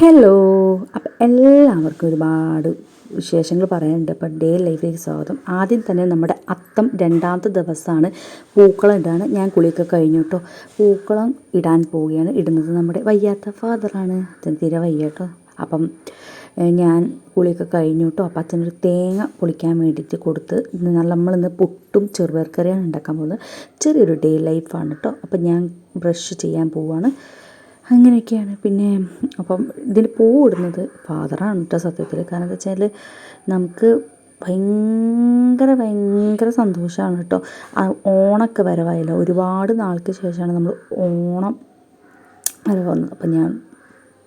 Hello അപ്പം എല്ലാവർക്കും ഒരുപാട് വിശേഷങ്ങൾ പറയാനുണ്ട്. അപ്പം ഡേ ലൈഫിലേക്ക് സ്വാഗതം. ആദ്യം തന്നെ നമ്മുടെ അത്തം രണ്ടാമത്തെ ദിവസമാണ്. പൂക്കളം ഇടാണ് ഞാൻ കുളിയൊക്കെ കഴിഞ്ഞു കേട്ടോ പൂക്കളം ഇടാൻ പോവുകയാണ്. ഇടുന്നത് നമ്മുടെ വയ്യാത്ത ഫാദറാണ് അച്ഛൻ തീരെ വയ്യ കേട്ടോ അപ്പം ഞാൻ കുളിയൊക്കെ കഴിഞ്ഞു കേട്ടോ അപ്പം അച്ഛനൊരു തേങ്ങ പൊളിക്കാൻ വേണ്ടിയിട്ട് കൊടുത്ത് നല്ല നമ്മളിന്ന് പുട്ടും ചെറുപയർക്കറിയാണ് ഉണ്ടാക്കാൻ പോകുന്നത്. ചെറിയൊരു ഡേ ലൈഫാണ് കേട്ടോ അപ്പം ഞാൻ ബ്രഷ് ചെയ്യാൻ പോവുകയാണ് അങ്ങനെയൊക്കെയാണ്. പിന്നെ അപ്പം ഇതിന് പൂവിടുന്നത് ഫാദറാണ് കേട്ടോ സത്യത്തിൽ. കാരണം എന്താ വെച്ചാൽ നമുക്ക് ഭയങ്കര ഭയങ്കര സന്തോഷമാണ് കേട്ടോ. ഓണമൊക്കെ വരവായല്ലോ. ഒരുപാട് നാൾക്ക് ശേഷമാണ് നമ്മൾ ഓണം വരവ് വന്നത്. അപ്പം ഞാൻ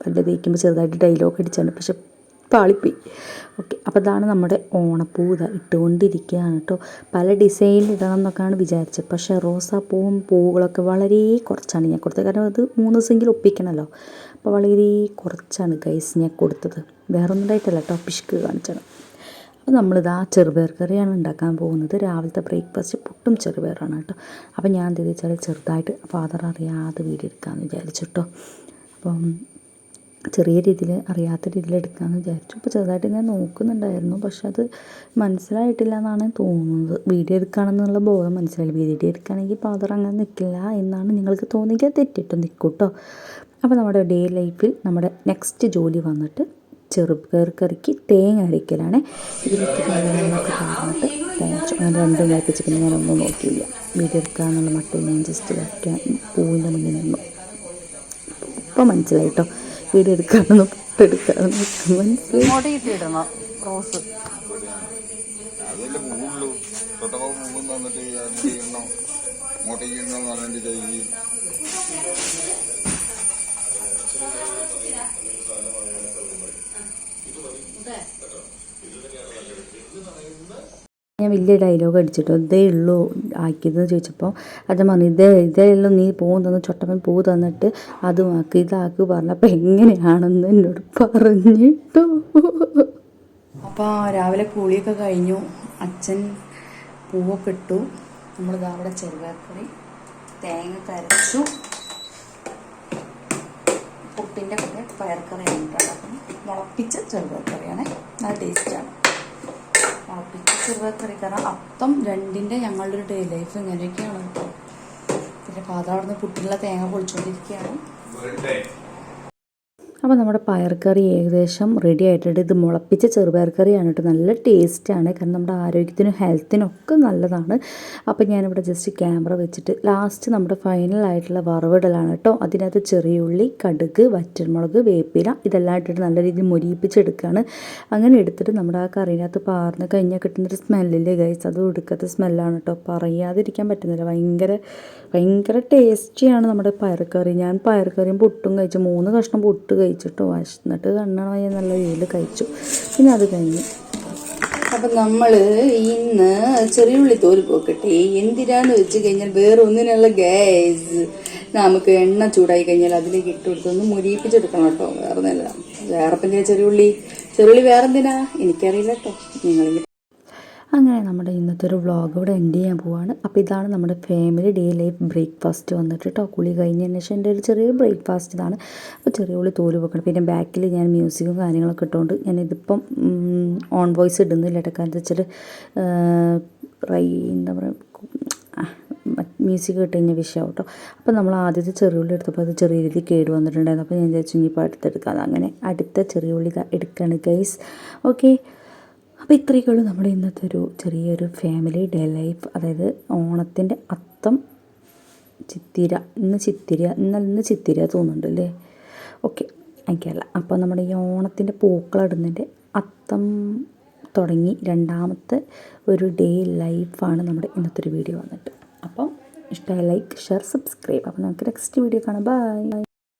പല്ല് തേക്കുമ്പോൾ ചെറുതായിട്ട് ഡയലോഗ് അടിച്ചാണ് പക്ഷെ പാളിപ്പോയി. ഓക്കെ അപ്പോൾ ഇതാണ് നമ്മുടെ ഓണപ്പൂ ഇതാ ഇട്ടുകൊണ്ടിരിക്കുകയാണ് കേട്ടോ. പല ഡിസൈനിൽ ഇടണം എന്നൊക്കെയാണ് വിചാരിച്ചത്. പക്ഷേ റോസാപ്പൂവും പൂവുകളൊക്കെ വളരെ കുറച്ചാണ് ഞാൻ കൊടുത്തത്. കാരണം അത് മൂന്ന് ദിവസമെങ്കിലും ഒപ്പിക്കണമല്ലോ. അപ്പോൾ വളരെ കുറച്ചാണ് ഗൈസ് ഞാൻ കൊടുത്തത്. വേറെ ഒന്നും ഉണ്ടായിട്ടല്ല കേട്ടോ പിഷ്ക്ക് കാണിച്ചത്. അപ്പോൾ നമ്മളിതാ ചെറുപയർ കറിയാണ് ഉണ്ടാക്കാൻ പോകുന്നത്. രാവിലത്തെ ബ്രേക്ക്ഫാസ്റ്റ് പുട്ടും ചെറുപയറാണ് കേട്ടോ. അപ്പോൾ ഞാൻ എന്ത് വെച്ചാൽ ചെറുതായിട്ട് ഫാദർ അറിയാതെ വീഡിയോ എടുക്കാമെന്ന് വിചാരിച്ചു കേട്ടോ. അപ്പം ചെറിയ രീതിയിൽ അറിയാത്ത രീതിയിൽ എടുക്കാമെന്ന് വിചാരിച്ചു അപ്പോൾ ചെറുതായിട്ട് ഞാൻ നോക്കുന്നുണ്ടായിരുന്നു പക്ഷെ അത് മനസ്സിലായിട്ടില്ല എന്നാണ് തോന്നുന്നത് വീഡിയോ എടുക്കുകയാണെന്നുള്ള ബോധം മനസ്സിലായി വീഡിയോ എടുക്കുകയാണെങ്കിൽ ഫാദർ അങ്ങനെ നിൽക്കില്ല എന്നാണ് നിങ്ങൾക്ക് തോന്നിയെങ്കിൽ തെറ്റിട്ട് നിൽക്കും കേട്ടോ അപ്പോൾ നമ്മുടെ ഡേ ലൈഫിൽ നമ്മുടെ നെക്സ്റ്റ് ജോലി വന്നിട്ട് ചെറുപയർ കറിക്ക് തേങ്ങ അരയ്ക്കലാണ് എന്നൊക്കെ പറഞ്ഞിട്ട് തേച്ചു അങ്ങനെ രണ്ടും കഴിപ്പിച്ചിട്ട് ഞാനൊന്നും നോക്കിയില്ല വീഡിയോ എടുക്കാന്നുള്ള മട്ടിൽ ഞാൻ ജസ്റ്റ് വയ്ക്കാൻ പൂവിന്റെ മുന്നിൽ നിന്നു ഇപ്പം മനസ്സിലായി കേട്ടോ വീഡിയോ എടുക്കാമെന്ന് പുട്ടെടുക്കാമെന്ന് മനസ്സിലായി ഞാൻ വലിയ ഡയലോഗ് അടിച്ചിട്ടോ ഇതേ ഉള്ളൂ ആക്കിയതെന്ന് ചോദിച്ചപ്പോൾ അച്ഛൻ പറഞ്ഞു ഇതേ ഇതേ ഉള്ളൂ നീ പൂ തന്നു ചൊട്ടപ്പൻ പൂ തന്നിട്ട് അതും ആക്കി ഇതാക്കി പറഞ്ഞപ്പോൾ എങ്ങനെയാണെന്ന് എന്നോട് പറഞ്ഞിട്ടു. അപ്പോൾ രാവിലെ കൂളിയൊക്കെ കഴിഞ്ഞു. അച്ഛൻ പൂവൊക്കെ ഇട്ടു. നമ്മൾ അവിടെ ചെറുപയർക്കറി തേങ്ങ കരച്ചു. പുട്ടിന്റെ കൂടെ പയർക്കറിയാണ് കേട്ടോ. മുളപ്പിച്ച ചെറുപയർക്കറിയാണ്. നല്ല ടേസ്റ്റാണ് മുളപ്പിച്ച ചെറുപയർക്കറി കാരണം അപ്പം രണ്ടിന്റെ ഞങ്ങളുടെ ഒരു ഡേ ലൈഫ് ഇങ്ങനെയൊക്കെയാണ്. പിന്നെ ഫാദർ നിന്ന് പുട്ടിനുള്ള തേങ്ങ പൊളിച്ചുകൊണ്ടിരിക്കുകയാണ് അപ്പോൾ നമ്മുടെ പയർക്കറി ഏകദേശം റെഡി ആയിട്ടുണ്ട്. ഇത് മുളപ്പിച്ച ചെറുപയർക്കറിയാണ് കേട്ടോ. നല്ല ടേസ്റ്റാണ് കാരണം നമ്മുടെ ആരോഗ്യത്തിനും ഹെൽത്തിനും ഒക്കെ നല്ലതാണ്. അപ്പോൾ ഞാനിവിടെ ജസ്റ്റ് ക്യാമറ വെച്ചിട്ട് ലാസ്റ്റ് നമ്മുടെ ഫൈനൽ ആയിട്ടുള്ള വറവിടലാണ് കേട്ടോ. അതിനകത്ത് ചെറിയുള്ളി കടുക് വറ്റൽമുളക് വേപ്പില ഇതെല്ലാം ഇട്ടിട്ട് നല്ല രീതിയിൽ മുരിയിപ്പിച്ചെടുക്കുകയാണ്. അങ്ങനെ എടുത്തിട്ട് നമ്മുടെ ആ കറിനകത്ത് പാർന്ന് കഴിഞ്ഞാൽ കിട്ടുന്നൊരു സ്മെല്ലില്ലേ ഗൈസ് അത് ഒടുക്കത്തെ സ്മെല്ലാണ് കേട്ടോ. പറയാതിരിക്കാൻ പറ്റുന്നില്ല. ഭയങ്കര ഭയങ്കര ടേസ്റ്റിയാണ് നമ്മുടെ പയർക്കറി. ഞാൻ പയർക്കറിയും പുട്ടും കഴിച്ചു. മൂന്ന് കഷ്ണം പുട്ട് കഴിച്ചിട്ടോ എന്നിട്ട് കണ്ണണമായി നല്ല രീതിയിൽ കഴിച്ചു. പിന്നെ അത് കഴിഞ്ഞു. അപ്പം നമ്മൾ ഇന്ന് ചെറിയുള്ളി തോൽ പോക്കട്ടെ. എന്തിനാന്ന് വെച്ച് കഴിഞ്ഞാൽ വേറെ ഒന്നിനുള്ള ഗ്യാസ് നമുക്ക് എണ്ണ ചൂടായി കഴിഞ്ഞാൽ അതിലേക്ക് ഇട്ട് കൊടുത്തൊന്ന് മുരിയിപ്പിച്ചെടുക്കണം കേട്ടോ. വേറെ നല്ല വേറെ പിന്നെ ചെറിയുള്ളി ചെറിയുള്ളി വേറെ എന്തിനാ? എനിക്കറിയില്ല കേട്ടോ. നിങ്ങൾ അങ്ങനെ നമ്മുടെ ഇന്നത്തെ ഒരു വ്ളോഗ് ഇവിടെ എൻഡ് ചെയ്യാൻ പോവാണ്. അപ്പോൾ ഇതാണ് നമ്മുടെ ഫാമിലി ഡേ ലൈഫ് ബ്രേക്ക്ഫാസ്റ്റ് വന്നിട്ട് കേട്ടോ കുളി കഴിഞ്ഞതിന് ശേഷം എന്റെ ഒരു ചെറിയ ബ്രേക്ക്ഫാസ്റ്റ് ഇതാണ്. അപ്പോൾ ചെറിയ ഉള്ളി തോൽ വെക്കണം. പിന്നെ ബാക്കിൽ ഞാൻ മ്യൂസിക്കും കാര്യങ്ങളൊക്കെ ഇട്ടുകൊണ്ട് ഞാൻ ഇതിപ്പം ഓൺ വോയിസ് ഇടുന്നില്ല കേട്ടോ കാരണം വെച്ചാൽ റൈ എന്താ പറയുക മ്യൂസിക് കേട്ട് കഴിഞ്ഞ വിഷയം കേട്ടോ അപ്പോൾ നമ്മൾ ആദ്യത്തെ ചെറിയുള്ളി എടുത്തപ്പോൾ അത് ചെറിയ രീതിയിൽ കേട് വന്നിട്ടുണ്ടായിരുന്നു. അപ്പോൾ ഞാൻ വിചാരിച്ചു ഇനിയിപ്പോൾ അടുത്തെടുക്കാം. അങ്ങനെ അടുത്ത ചെറിയുള്ളി എടുക്കാണ് ഗൈസ് ഓക്കെ അപ്പോൾ ഇത്രയൊക്കെയുള്ളൂ നമ്മുടെ ഇന്നത്തെ ഒരു ചെറിയൊരു ഫാമിലി ഡേ ലൈഫ് അതായത് ഓണത്തിന്റെ അത്തം ചിത്തിര ഇന്ന് ചിത്തിര ഇന്നലെ ഇന്ന് ചിത്തിര തോന്നുന്നുണ്ട് അല്ലേ? ഓക്കെ എനിക്കല്ല അപ്പോൾ നമ്മുടെ ഈ ഓണത്തിന്റെ പൂക്കളിടുന്നതിന്റെ അത്തം തുടങ്ങി രണ്ടാമത്തെ ഒരു ഡേ ലൈഫാണ് നമ്മുടെ ഇന്നത്തെ ഒരു വീഡിയോ വന്നിട്ട്. അപ്പം ഇഷ്ടമായ ലൈക്ക് ഷെയർ സബ്സ്ക്രൈബ് അപ്പോൾ നമുക്ക് നെക്സ്റ്റ് വീഡിയോ കാണാം. ബൈ